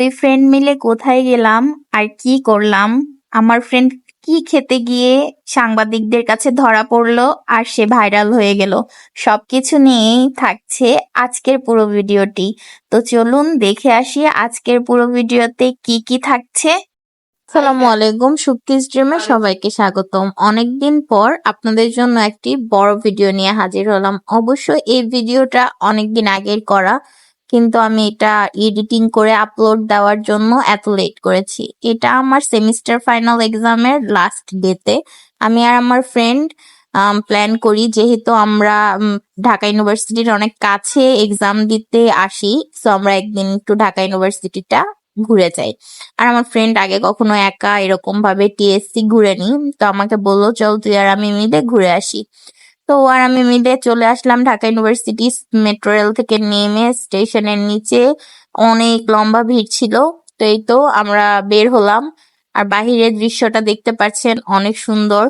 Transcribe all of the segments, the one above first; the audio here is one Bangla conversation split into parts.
দুই ফ্রেন্ড মিলে কোথায় গেলাম আর কি করলাম? আমার ফ্রেন্ড কি খেতে গিয়ে সাংবাদিকদের কাছে ধরা পড়ল আর সে ভাইরাল হয়ে গেল। সবকিছু নিয়েই থাকছে আজকের পুরো ভিডিওটি। তো চলুন দেখে আসি আজকের পুরো ভিডিওতে কি কি থাকছে। সালামু আলাইকুম, সুপ্তি স্ট্রিমে সবাইকে স্বাগতম। অনেকদিন পর আপনাদের জন্য একটি বড় ভিডিও নিয়ে হাজির হলাম। অবশ্য এই ভিডিওটা অনেকদিন আগের করা। কিন্তু আমি এটা এডিটিং করে আপলোড দেওয়ার জন্য এত লেট করেছি। এটা আমার সেমিস্টার ফাইনাল এক্সামের লাস্ট ডেতে আমি আর আমার ফ্রেন্ড প্ল্যান করি যেহেতু আমরা ঢাকা ইউনিভার্সিটির অনেক কাছে এক্সাম দিতে আসি সো আমরা একদিন একটু ঢাকা ইউনিভার্সিটিটা ঘুরে যাই। আর আমার ফ্রেন্ড আগে কখনো একা এরকম ভাবে টিএসসি ঘুরেনি, তো আমাকে বলল, চল তুই আর আমি মিলে ঘুরে আসি। তো আর আমি মিলে চলে আসলাম ঢাকা ইউনিভার্সিটি মেট্রো রেল থেকে নেমে স্টেশনের নিচে। অনেক লম্বা ভিড় ছিল, তো এই তো আমরা বের হলাম। আর বাহিরের দৃশ্যটা দেখতে পাচ্ছেন অনেক সুন্দর।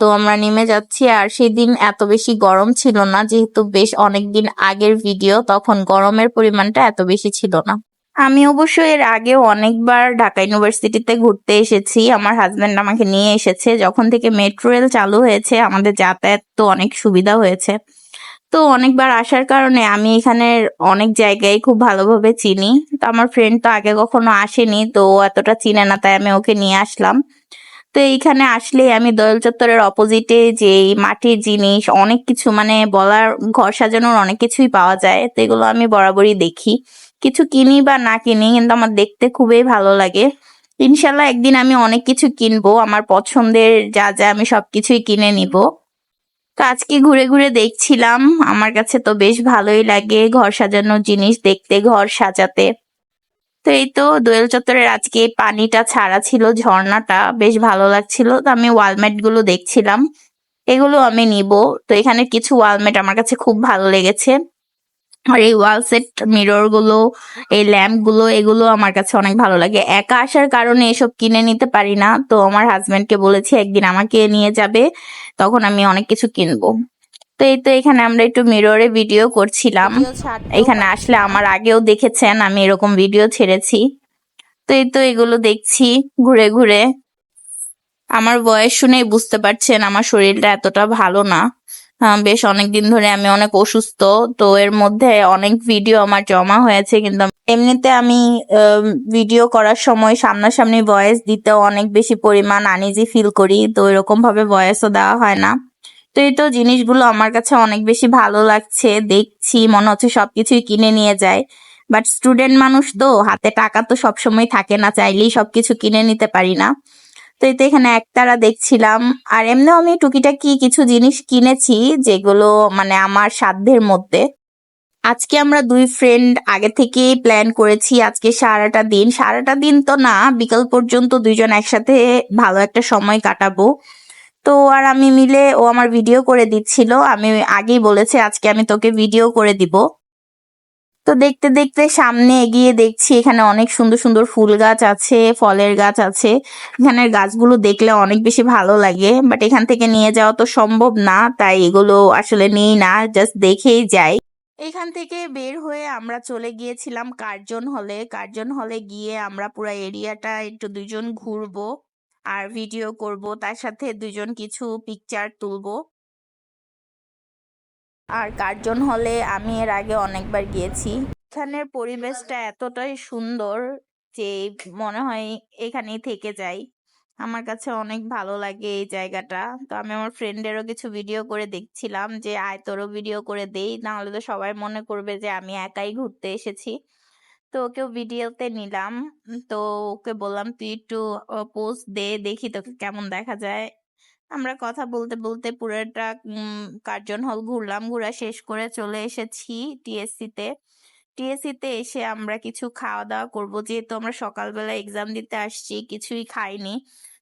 তো আমরা নেমে যাচ্ছি। আর সেদিন এত বেশি গরম ছিল না, যেহেতু বেশ অনেকদিন আগের ভিডিও, তখন গরমের পরিমাণটা এত বেশি ছিল না। আমি অবশ্য এর আগেও অনেকবার ঢাকা ইউনিভার্সিটিতে ঘুরতে এসেছি। আমার হাজব্যান্ড আমাকে নিয়ে এসেছে। যখন থেকে মেট্রো রেল চালু হয়েছে, আমাদের যাতায়াত তো অনেক সুবিধা হয়েছে। তো অনেকবার আসার কারণে আমি এখানের অনেক জায়গায় খুব ভালোভাবে চিনি। তো আমার ফ্রেন্ড তো আগে কখনো আসেনি, তো এতটা চিনে না, তাই আমি ওকে নিয়ে আসলাম। তো এইখানে আসলে আমি দয়াল চত্বরের অপোজিটে যে মাটির জিনিস, অনেক কিছু মানে বলার, ঘর সাজানোর অনেক কিছুই পাওয়া যায়। তো এগুলো আমি বরাবরই দেখি। কিছু কিনি বা না কিনি, কিন্তু আমার দেখতে খুবই ভালো লাগে। ইনশাল্লাহ একদিন আমি অনেক কিছু কিনবো, আমার পছন্দের যা যা আমি সবকিছুই কিনে নিব। তো আজকে ঘুরে ঘুরে দেখছিলাম, আমার কাছে তো বেশ ভালোই লাগে ঘর সাজানোর জিনিস দেখতে, ঘর সাজাতে। তো এই তো দোয়েল চত্বরের আজকে পানিটা ছাড়া ছিল, ঝর্ণাটা বেশ ভালো লাগছিল। তো আমি ওয়ালমেটগুলো দেখছিলাম, এগুলো আমি নিব। তো এখানে কিছু ওয়ালমেট আমার কাছে খুব ভালো লেগেছে। আর এই ওয়াল সেট মিররগুলো এই ল্যাম্পগুলো এগুলো আমার কাছে অনেক ভালো লাগে। একা আসার কারণে এসব কিনে নিতে পারি না। তো আমার হাজবেন্ডকে বলেছি একদিন আমাকে নিয়ে যাবে তখন আমি অনেক কিছু কিনবো। তো এই তো এখানে আমরা একটু মিররে ভিডিও করছিলাম। এখানে আসলে আমার আগেও দেখেছেন আমি এরকম ভিডিও ছেড়েছি। তো এই তো এগুলো দেখছি ঘুরে ঘুরে। আমার বয়স শুনেই বুঝতে পারছেন আমার শরীরটা এতটা ভালো না। বেশ অনেকদিন ধরে আমি অনেক অসুস্থ, তো এর মধ্যে অনেক ভিডিও আমার জমা হয়েছে, কিন্তু এমনিতে আমি ভিডিও করার সময় সামনাসামনি ভয়েস দিতে অনেক বেশি পরিমাণ আনইজি ফিল করি, তো এরকম ভাবে ভয়েসও দেওয়া হয় না। তো এই তো জিনিসগুলো আমার কাছে অনেক বেশি ভালো লাগছে, দেখছি, মনে হচ্ছে সবকিছুই কিনে নিয়ে যায়। বাট স্টুডেন্ট মানুষ তো, হাতে টাকা তো সবসময় থাকে না, চাইলেই সবকিছু কিনে নিতে পারি না। তো এই তো এখানে একতারা দেখছিলাম। আর এমনিও আমি টুকিটাকি কিছু জিনিস কিনেছি যেগুলো মানে আমার সাধ্যের মধ্যে। আজকে আমরা দুই ফ্রেন্ড আগে থেকেই প্ল্যান করেছি আজকে সারাটা দিন। সারাটা দিন তো না, বিকাল পর্যন্ত দুইজন একসাথে ভালো একটা সময় কাটাবো। তো আর আমি মিলে ও আমার ভিডিও করে দিচ্ছিল। আমি আগেই বলেছি আজকে আমি তোকে ভিডিও করে দিব। তো দেখতে দেখতে সামনে এগিয়ে দেখছি এখানে অনেক সুন্দর সুন্দর ফুল গাছ আছে, ফলের গাছ আছে। এখানের গাছগুলো দেখলে অনেক বেশি ভালো লাগে বাট এখান থেকে নিয়ে যাওয়া তো সম্ভব না, তাই এগুলো আসলে নেই না জাস্ট দেখেই যাই। এখান থেকে বের হয়ে আমরা চলে গিয়েছিলাম কার্জন হলে। কার্জন হলে গিয়ে আমরা পুরো এরিয়াটা একটু দুজন ঘুরবো আর ভিডিও করব, তার সাথে দুজন কিছু পিকচার তুলবো। আর কার্জন হলে আমি এর আগে অনেকবার গিয়েছি। এখানের পরিবেশটা এতটাই সুন্দর যে মনে হয় এখানেই থেকে যাই। আমার কাছে অনেক ভালো লাগে এই জায়গাটা। তো আমি আমার ফ্রেন্ডেরও কিছু ভিডিও করে দেখছিলাম যে, আয়, তোরও ভিডিও করে দেই। নাহলে তো সবাই মনে করবে যে, আমি একাই ঘুরতে এসেছি। তো ওকেও ভিডিওতে নিলাম। তো ওকে বললাম, তুই একটু পোস্ট দে, দেখি তোকে কেমন দেখা যায়। আমরা কথা বলতে বলতে পুরোটা কার্জন হল ঘুরলাম, ঘোরা শেষ করে চলে এসেছি টিএসসি তে। টিএসসি তে এসে আমরা কিছু খাওয়া দাওয়া করব। যেহেতু আমরা সকালবেলা এক্সাম দিতে আসছি, কিছুই খাইনি।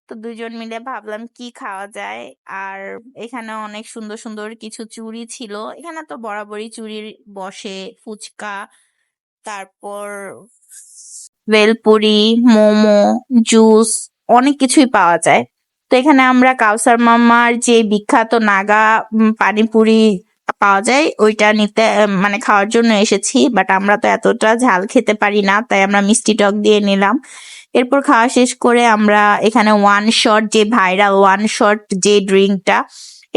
তো দুজন মিলে ভাবলাম কি খাওয়া যায়? আর এখানে অনেক সুন্দর সুন্দর কিছু চুড়ি ছিল। এখানে তো বরাবরই চুড়ি বসে, ফুচকা, তারপর ভেলপুরি, মোমো, জুস, অনেক কিছুই পাওয়া যায়। তো এখানে আমরা কাউসার মামার যে বিখ্যাত নাগা পানিপুরি পাওয়া যায়, ওইটা নিতে মানে খাওয়ার জন্য এসেছি বাট আমরা তো এতটা ঝাল খেতে পারি না, তাই আমরা মিষ্টি টক দিয়ে নিলাম। এরপর খাওয়া শেষ করে আমরা এখানে ওয়ান শট যে ভাইরাল ওয়ান শট যে ড্রিঙ্কটা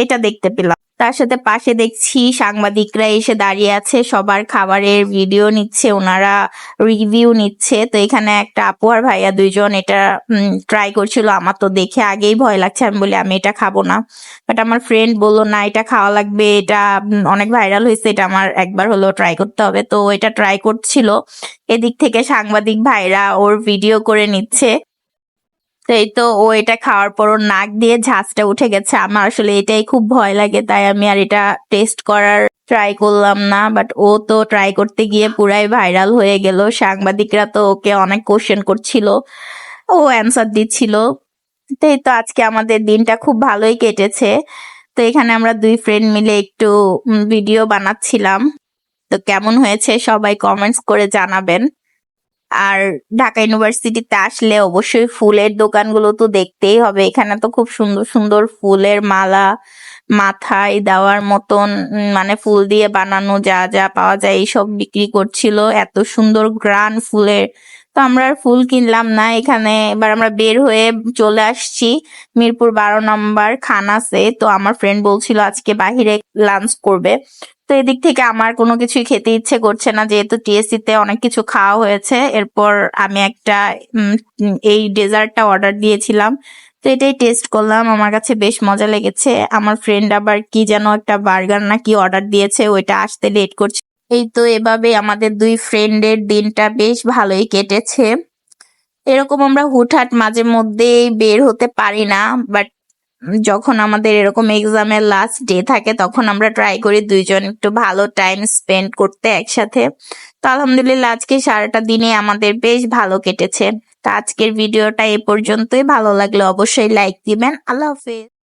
এটা দেখতে পেলাম। তার সাথে পাশে দেখছি সাংবাদিকরা এসে দাঁড়িয়ে আছে, সবার খাবারের ভিডিও নিচ্ছে, ওনারা রিভিউ নিচ্ছে। তো এখানে একটা আপু আর ভাইয়া দুইজন এটা ট্রাই করছিল। আমার তো দেখে আগেই ভয় লাগছে। আমি বলি, আমি এটা খাব না। বাট আমার ফ্রেন্ড বলল, না, এটা খাওয়া লাগবে। এটা অনেক ভাইরাল হয়েছে। এটা আমার একবার হলো ট্রাই করতে হবে। তো এটা ট্রাই করছিল। এদিক থেকে সাংবাদিক ভাইরা ওর ভিডিও করে নিচ্ছে। তো এই তো ও এটা খাওয়ার পর ওর নাক দিয়ে ঝাঁজটা উঠে গেছে। আমার আসলে এটাই খুব ভয় লাগে, তাই আমি আর এটা টেস্ট করার ট্রাই করলাম না। বাট ও তো ট্রাই করতে গিয়ে পুরাই ভাইরাল হয়ে গেল। সাংবাদিকরা তো ওকে অনেক কোশ্চেন করছিল, ও অ্যান্সার দিচ্ছিল। তো এই তো আজকে আমাদের দিনটা খুব ভালোই কেটেছে। তো এখানে আমরা দুই ফ্রেন্ড মিলে একটু ভিডিও বানাচ্ছিলাম। তো কেমন হয়েছে সবাই কমেন্টস করে জানাবেন। আর ঢাকা ইউনিভার্সিটিতে আসলে অবশ্যই ফুলের দোকানগুলো তো দেখতেই হবে। এখানে তো খুব সুন্দর সুন্দর ফুলের মালা, মাথায় দেওয়ার মতন মানে ফুল দিয়ে বানানো যা যা পাওয়া যায় এইসব বিক্রি করছিল। এত সুন্দর গ্রান ফুলের তো আমরা আর ফুল কিনলাম না। এখানে এবার আমরা বের হয়ে চলে আসছি। মিরপুর বারো নম্বর খানাসে। তো আমার ফ্রেন্ড বলছিল আজকে বাহিরে লাঞ্চ করবে। তো এদিক থেকে আমার কোনো কিছুই খেতে ইচ্ছে করছে না। যেহেতু টিএসসি তে অনেক কিছু খাওয়া হয়েছে, এরপর আমি একটা এই ডেজার্টটা অর্ডার দিয়েছিলাম। তো এটাই টেস্ট করলাম। আমার কাছে বেশ মজা লেগেছে। আমার ফ্রেন্ড আবার কি যেন একটা বার্গার না কি অর্ডার দিয়েছে, ওইটা আসতে লেট করছে। এই তো এভাবে আমাদের দুই ফ্রেন্ডের দিনটা বেশ ভালোই কেটেছে। এরকম আমরা হুটহাট মাঝে মধ্যেই বের হতে পারি না বাট যখন আমাদের এরকম এক্সামের লাস্ট ডে থাকে, তখন আমরা ট্রাই করি দুইজন একটু ভালো টাইম স্পেন্ড করতে একসাথে। তো আলহামদুলিল্লাহ, আজকে সারাটা দিনে আমাদের বেশ ভালো কেটেছে। তো আজকের ভিডিওটা এ পর্যন্তই। ভালো লাগলে অবশ্যই লাইক দিবেন। আল্লাহ হাফেজ।